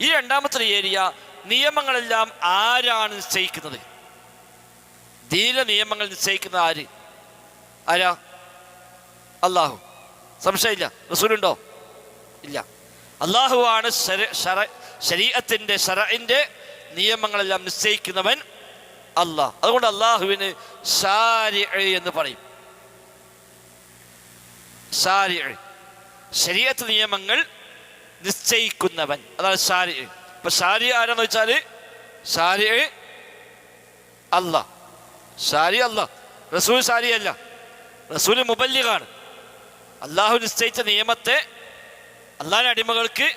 ഈ രണ്ടാമത്തെ ഏരിയ നിയമങ്ങളെല്ലാം ആരാണ് നിശ്ചയിക്കുന്നത്? ദീന നിയമങ്ങൾ നിശ്ചയിക്കുന്ന ആര്? ആരാ? അള്ളാഹു സംശയമില്ല. റസൂലുണ്ടോ? ഇല്ല. അള്ളാഹുവാണ് ആണ് ശര- ശരീഅത്തിന്റെ ഷറഇന്റെ നിയമങ്ങളെല്ലാം നിശ്ചയിക്കുന്നവൻ അള്ളാഹ് അതുകൊണ്ട് അള്ളാഹുവിന് എന്ന് പറയും. ഷാരി ശരീഅത്ത് നിയമങ്ങൾ നിശ്ചയിക്കുന്നവൻ. അതാണ് ഷാരി ഇപ്പൊ സാരി ആരാന്ന് വെച്ചാൽ? സാരി അല്ല സാരി അല്ല റസൂൽ സാരി അല്ല റസൂൽ മുബല്ലിഗാണ്. അള്ളാഹു നിശ്ചയിച്ച നിയമത്തെ അള്ളാഹിന് അടിമകൾക്ക്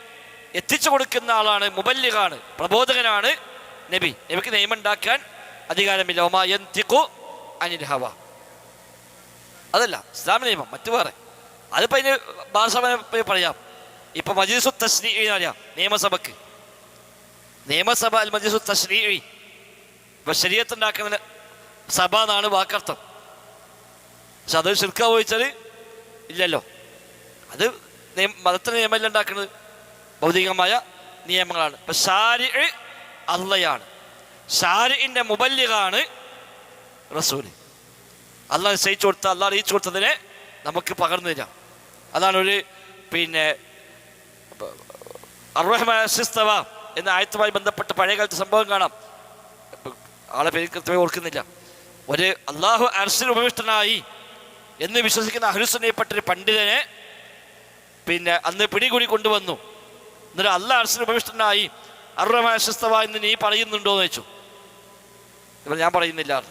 എത്തിച്ചു കൊടുക്കുന്ന ആളാണ് മുബല്ലിഗാണ്. പ്രബോധകനാണ് നബി. നബിക്ക് നിയമം ഉണ്ടാക്കാൻ അധികാരമില്ല. ഒമാ യന്തിഖു അനിൽ ഹവ. അതല്ല ഇസ്ലാമിക നിയമം. മറ്റു വേറെ. അതിപ്പോ അതിന് ഭാഷ പറയാം. ഇപ്പൊ മജീസു തശ്രീ നിയമസഭക്ക്. നിയമസഭ അൽ മജീസു തശ്രീ ഇപ്പൊ ശരീരത്ത് ഉണ്ടാക്കുന്ന സഭ എന്നാണ് വാക്കർത്ഥം. പക്ഷെ അത് ശിർക്ക ചോദിച്ചാൽ ഇല്ലല്ലോ. അത് മതത്തിന് നിയമമല്ല ഉണ്ടാക്കുന്നത്. ഭൗതികമായ നിയമങ്ങളാണ്. ഇപ്പൊ ഷാരി അള്ളയാണ്. ഷാരിന്റെ മുബല്യാണ് റസൂൽ അല്ല നിശ്ചയിച്ചു കൊടുത്ത അല്ല അറിയിച്ചു കൊടുത്തതിനെ നമുക്ക് പകർന്നു തരാം. അതാണ് ഒരു പിന്നെ അർഹമസ്തവ എന്ന ആയത്തുമായി ബന്ധപ്പെട്ട പഴയ കാലത്ത് സംഭവം കാണാം. ആളെ പേര് കൃത്യമായി ഓർക്കുന്നില്ല. ഒരു അള്ളാഹു അർസിൽ ഉപവിഷ്ടനായി എന്ന് വിശ്വസിക്കുന്ന അഹ്ലുസുന്നയിൽപ്പെട്ട ഒരു പണ്ഡിതനെ പിന്നെ അന്ന് പിടികൂടി കൊണ്ടുവന്നു. എന്നിട്ട് അള്ളാഹ് അർസിൽ ഉപവിഷ്ടനായി അർഹമസ്തവ എന്ന് നീ പറയുന്നുണ്ടോ എന്ന് വെച്ചു ഞാൻ പറയുന്നില്ല.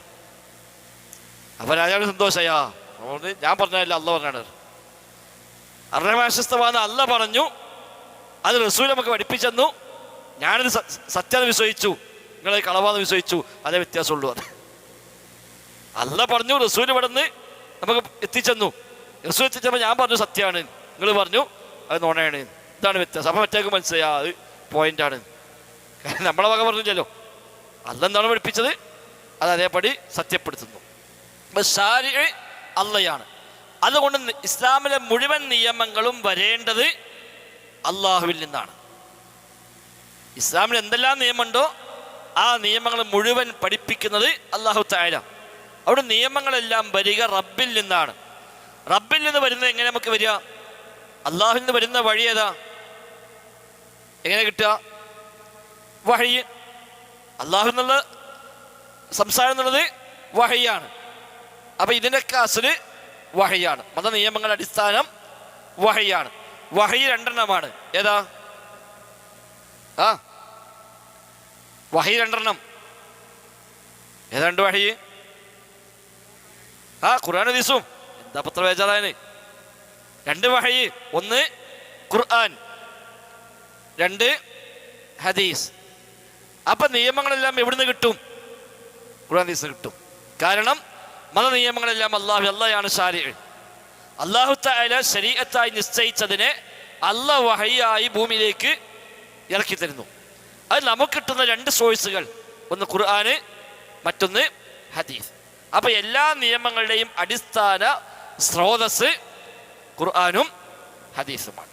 അവൻ അയാൾ സന്തോഷയാ ഞാൻ പറഞ്ഞതല്ല അല്ല പറഞ്ഞാണ് അർണമാശസ്തവാന്ന് അല്ല പറഞ്ഞു അത് റസൂൽ നമുക്ക് പഠിപ്പിച്ചെന്നു. ഞാനത് സത്യം വിശ്വസിച്ചു. നിങ്ങളെ കളവാന്ന് വിശ്വസിച്ചു. അതേ വ്യത്യാസമുള്ളൂ അത്. അല്ല പറഞ്ഞു റസൂൽ പടന്ന് നമുക്ക് എത്തിച്ചെന്നു. റസൂൽ എത്തിച്ചപ്പോൾ ഞാൻ പറഞ്ഞു സത്യമാണ് നിങ്ങൾ പറഞ്ഞു അത് നോണയാണ്. ഇതാണ് വ്യത്യാസം. അപ്പം മറ്റേക്ക് മനസ്സിലായി അത് പോയിന്റാണ്. കാരണം നമ്മളെ വക പറഞ്ഞില്ലല്ലോ. അല്ലെന്താണ് പഠിപ്പിച്ചത്? അത് അതേപടി സത്യപ്പെടുത്തുന്നു. അപ്പം അള്ളയാണ്. അതുകൊണ്ട് ഇസ്ലാമിലെ മുഴുവൻ നിയമങ്ങളും വരേണ്ടത് അള്ളാഹുവിൽ നിന്നാണ്. ഇസ്ലാമിൽ എന്തെല്ലാം നിയമമുണ്ടോ ആ നിയമങ്ങൾ മുഴുവൻ പഠിപ്പിക്കുന്നത് അള്ളാഹു താര അവിടെ നിയമങ്ങളെല്ലാം വരിക റബ്ബിൽ നിന്നാണ്. റബ്ബിൽ നിന്ന് വരുന്നത് എങ്ങനെ നമുക്ക് വരിക? അള്ളാഹുവിൽ നിന്ന് വരുന്ന വഴി ഏതാ? എങ്ങനെ കിട്ടുക? വഴി അള്ളാഹു എന്നുള്ള സംസാരം എന്നുള്ളത് വഹയാണ്. അപ്പൊ ഇതിനൊക്കെ കാസിൽ വഹയാണ്. മത നിയമങ്ങളുടെ അടിസ്ഥാനം വഹയാണ്. വഹി രണ്ടെണ്ണമാണ്. ഏതാ? ആ. വഹി രണ്ടെണ്ണം. ഏതാണ്ട് വഹി ആ ഖുർആൻ ഹദീസും. എന്താ പത്ര വേജാറായന് രണ്ട് വഹി ഒന്ന് ഖുർആൻ. രണ്ട് ഹദീസ്. അപ്പൊ നിയമങ്ങളെല്ലാം എവിടുന്ന് കിട്ടും? ഖുർആൻ ഹദീസ് കിട്ടും. കാരണം മത നിയമങ്ങളെല്ലാം അള്ളാഹു അള്ളയാണ് ഷാരി അള്ളാഹു താല ശരീരത്തായി നിശ്ചയിച്ചതിനെ അല്ല വഹയായി ഭൂമിയിലേക്ക് ഇറക്കി തരുന്നു. അത് നമുക്ക് കിട്ടുന്ന രണ്ട് സോഴ്സുകൾ. ഒന്ന് ഖുർആന് മറ്റൊന്ന് ഹദീസ്. അപ്പൊ എല്ലാ നിയമങ്ങളുടെയും അടിസ്ഥാന സ്രോതസ് ഖുർആാനും ഹദീസുമാണ്.